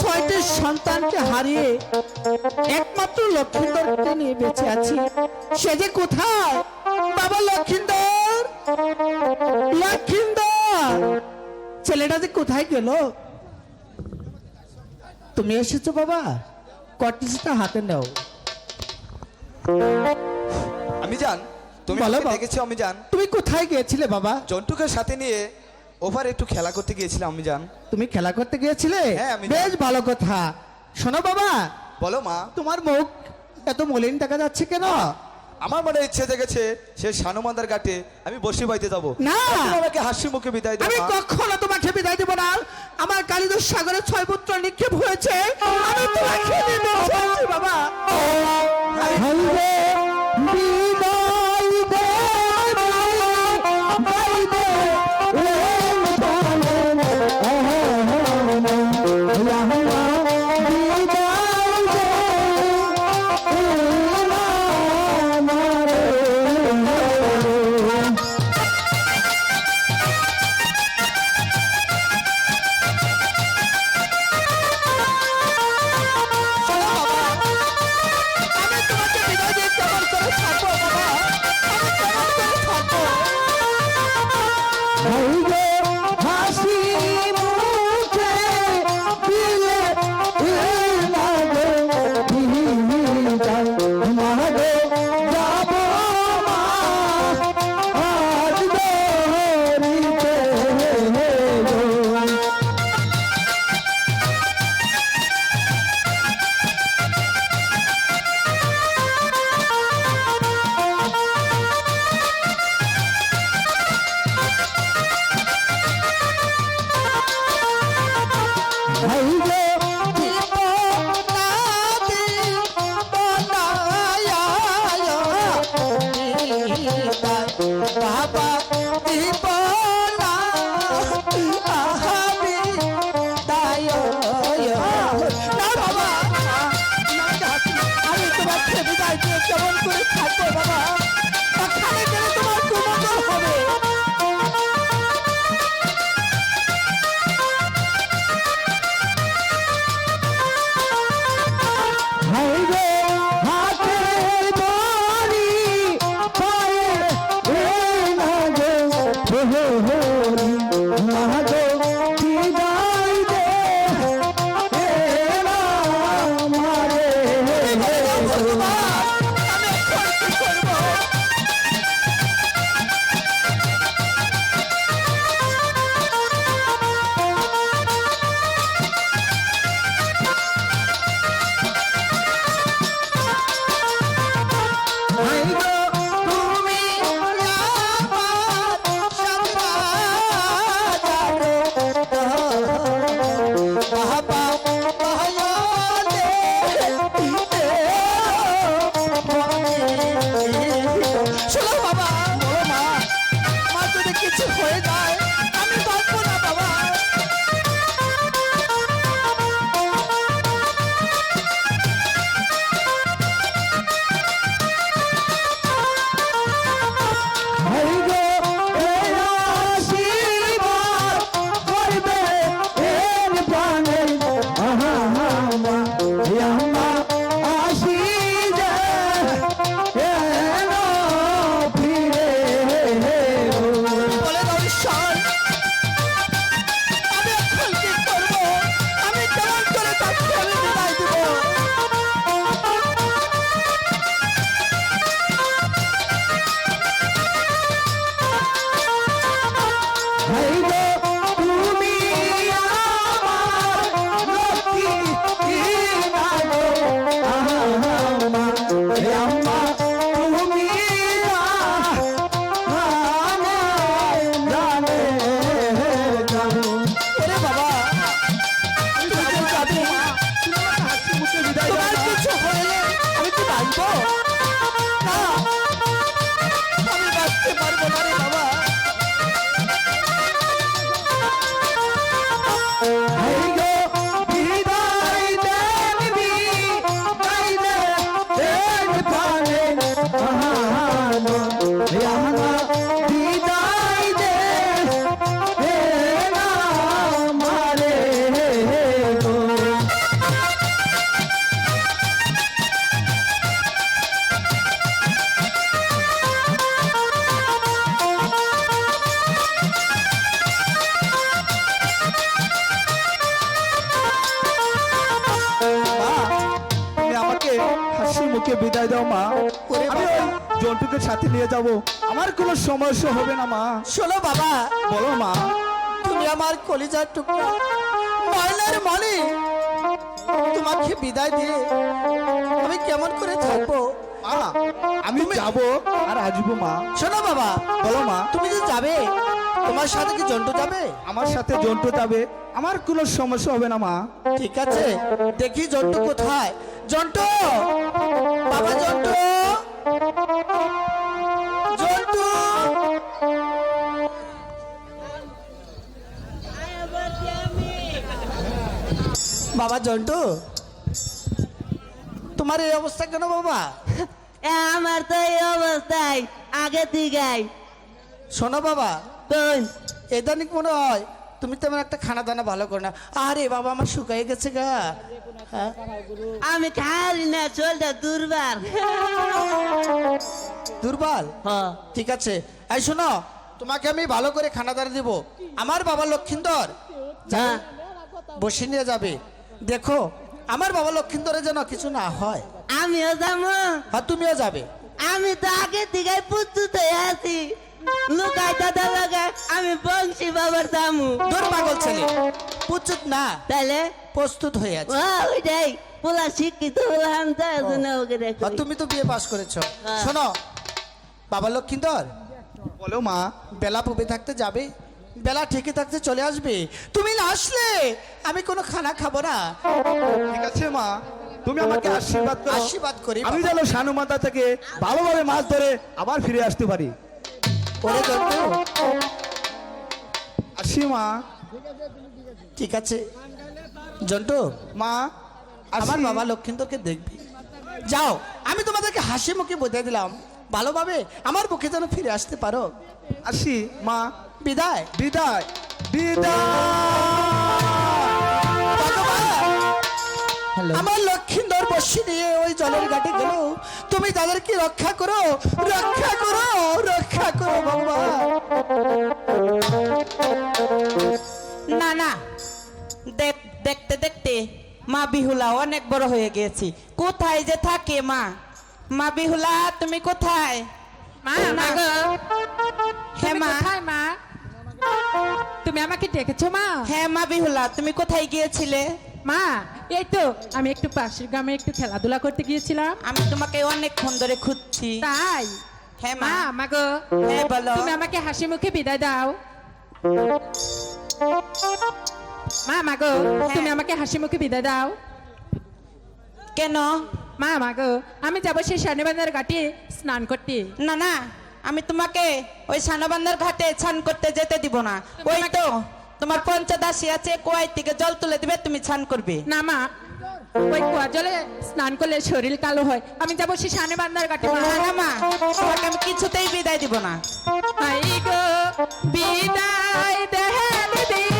ছয়টি সন্তানকে হারিয়ে একমাত্র লক্ষিন্দরকে নিয়ে বেঁচে আছি সে যে কোথায়? বাবা লক্ষিন্দর! লক্ষিন্দর! ছেলেটা যে কোথায় গেল? তুমি এসেছ বাবা। কটিসটা হাতে নাও। আমি জান তুমি। দেখেছ আমি জান। তুমি কোথায় গিয়েছিলে বাবা? জন্টুকে সাথে নিয়ে ওভার একটু খেলা করতে গিয়েছিলাম আমি জান। তুমি খেলা করতে গিয়েছিলে? হ্যাঁ, আমি বেশ ভালো কথা। শোনো বাবা। বলো মা। তোমার মুখ এত মলিন দেখা যাচ্ছে কেন? আমার মনে ইচ্ছে দেখেছে সে সানুমান্দার ঘাটে আমি বসে বাইতে যাব। না। তুমি আমাকে হাসি মুখে বিদায় দাও আমি। কখনো তোমাকে বিদায় দেবো না। আমার কালিদর সাগরে ছয় পুত্র নিক্ষেপ হয়েছে। আমি তোমাকে নিতে চাইছি বাবা। ভাইগো থাকব না। সমস্যা হবে না মা। শোনো বাবা। বলো মা। তুমি আমার কলিজার টুকরা ময়লার মনে তোমাকে বিদায় দিয়ে আমি কেমন করে থাকব? মা আমি যাব আর আসব মা। শোনো বাবা। বলো মা। তুমি যে যাবে তোমার সাথে কি জন্টু যাবে? আমার সাথে জন্টু যাবে। আমার কোনো সমস্যা হবে না মা। ঠিক আছে দেখি জন্টু কোথায়। জন্টু! বাবা জন্টু! বাবা জন্টু? তোমার এই অবস্থা কেন বাবা? আমার তো এই অবস্থায় আগে দিগাই শোনো বাবা এদানিক মনে হয় তুমি তেমন একটা খানা দানা ভালো করো না। আরে বাবা আমার শুকাই গেছে গা। হ্যাঁ? আমি খালি না চলটা দুর্বার। দুর্বল হ্যাঁ। ঠিক আছে। এই শোনো তোমাকে আমি ভালো করে খানা দানা দিব। আমার বাবা লক্ষিন্দর। হ্যাঁ বসে নিয়ে যাবে। দেখো আমার বাবা লক্ষিন্দরের যেন কিছু না হয়। আমিও যাব। আর তুমিও যাবে। আমি তো আগে দিগাই প্রস্তুত হয়ে আছি। লুকাই দাদা লাগাই আমি বংশী বাবার দামু। দূর পাগল ছেলে প্রস্তুত না তাহলে? প্রস্তুত হয়ে আছে। ওইটাই। পোলা শিক্ষিত হলাম তাই জন্য ওকে দেখো। তুমি তো বিয়ে পাস করেছ। হ্যাঁ। শোনো বাবা লক্ষিন্দর বলো মা। বেলা পুবে থাকতে যাবে। বেলা ঠিকই থাকতে চলে আসবে। তুমি না আসলে আমি কোনো খানা খাব না। ঠিক আছে মা। তুমি আমাকে আশীর্বাদ করো। আশীর্বাদ করি আমি যেন শানু মাথা থেকে ভালোভাবে মাছ ধরে আবার ফিরে আসতে পারি। ওরে আসি মা। ঠিক আছে। জন্টু মা আমার। বাবা লক্ষিন্দরকে দেখবি। যাও আমি তোমাদেরকে হাসি মুখে বোঝাই দিলাম। ভালোভাবে আমার বুকে যেন ফিরে আসতে পারো। আসি মা। বিদায়। বিদায়। বিদায়। আমার লক্ষিন্দর বসি নিয়ে ওই জলের ঘাটে গেল। তুমি তাদেরকে রক্ষা করো রক্ষা করো রক্ষা করো বাবা না না। দেখ দেখতে দেখতে মা বিহুলা অনেক বড় হয়ে গেছি। কোথায় যে থাকে মা? মা বিহুলা তুমি কোথায়? মা মা। গো। হ্যাঁ মা। কোথায় মা? তুমি আমাকে ডেকেছো মা? হ্যাঁ মা বিহুলা তুমি কোথায় গিয়েছিলে? মা এই তো আমি একটু পাশের গ্রামে একটু খেলাধুলা করতে গিয়েছিলাম। আমি তোমাকে অনেকক্ষণ ধরে খুঁজছি। তাই? হ্যাঁ মা। মা হ্যাঁ বলো। তুমি আমাকে হাসি মুখে বিদায় দাও। মা মা গো তুমি আমাকে হাসি মুখে বিদায় দাও। কেন? মা মা গো আমি যাব সেই শনিবাজার ঘাটে স্নান করতে। না না আমি তোমাকে ওই সানবান্দার ঘাটে ছান করতে যেতে দিব না। ওই তো তোমার পঞ্চদাসী আছে কোয়াই থেকে জল তুলে দিবে তুমি ছান করবে। না মা ওই কুয়া জলে স্নান করলে শরীর কালো হয়। আমি যাব সেই শনিবাজার ঘাটে না মা তোমাকে আমি কিছুতেই বিদায় দিব না। বিদায় দেন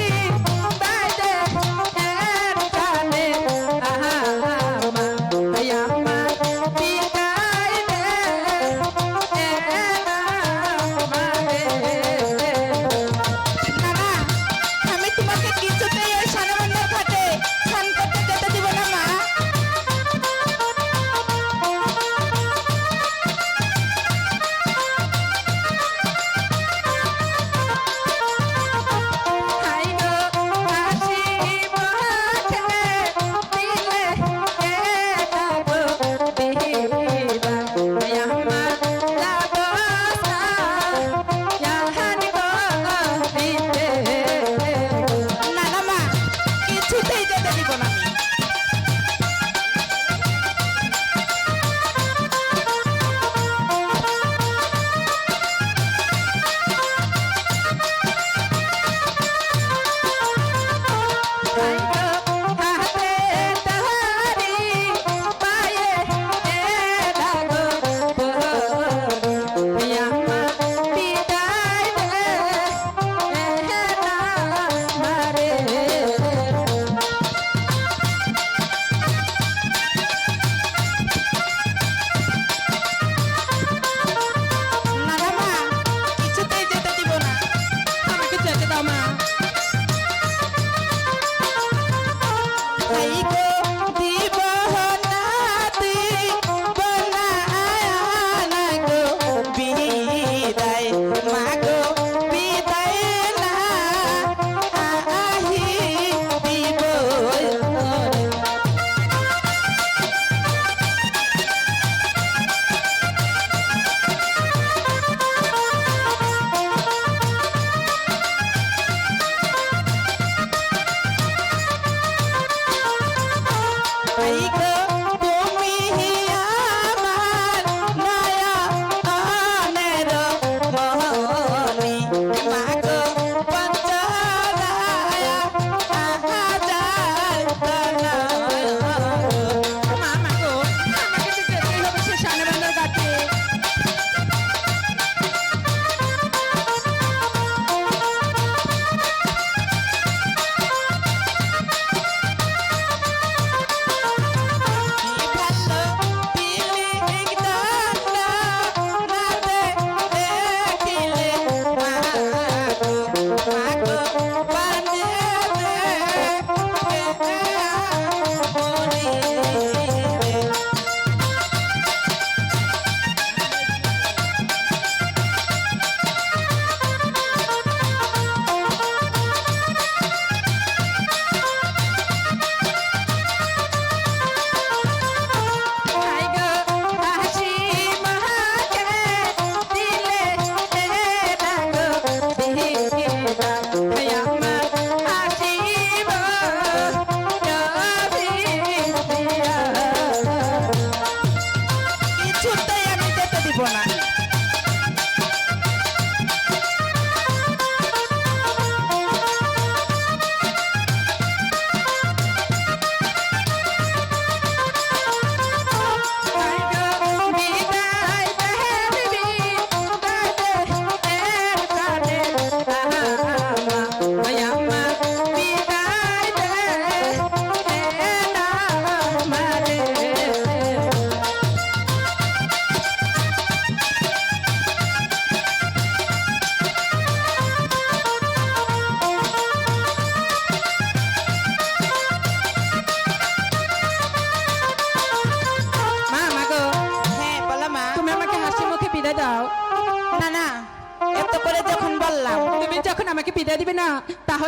দিব না।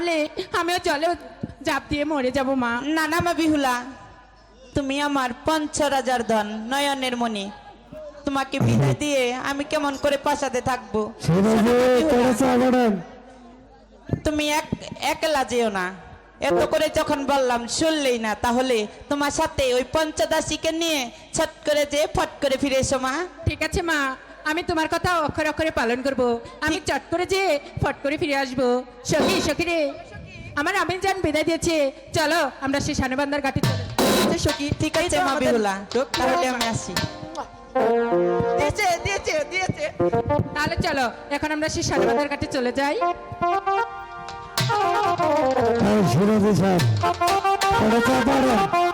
তাহলে আমিও জলে জাপ দিয়ে মরে যাব মা। না না মা বিহুলা তুমি আমার পঞ্চরাজার ধন নয়নের মণি। তোমাকে বিদায় দিয়ে আমি কেমন করে পাশাতে থাকব? তুমি এক একলা যেও না। এত করে যখন বললাম শুনলেই না তাহলে তোমার সাথে ওই পঞ্চদাসীকে নিয়ে ছট করে যে ফট করে ফিরে এসো মা। ঠিক আছে মা। আমি তোমার কথা অক্ষরে অক্ষরে পালন করব। আমি চট করে যে ফট করে ফিরে আসব। সখী সখী রে। আমার আমি যান বিদায় দিয়েছে। চলো আমরা সেই সানেবান্দার ঘাটে চলে যাই। সখী ঠিক আছে মা বিহুলা তাহলে আমি আসি। দিয়েছে দিয়েছে দিয়েছে। তাহলে চলো এখন আমরা সেই সানেবান্দার ঘাটে চলে যাই। করেছে আবরণ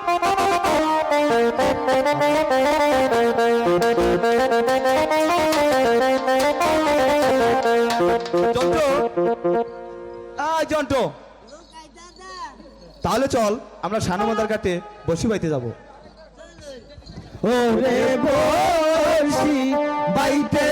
তাহলে চল আমরা সানুমাদার কাটে বসি বাইতে যাব। ওরে বসি বাইতে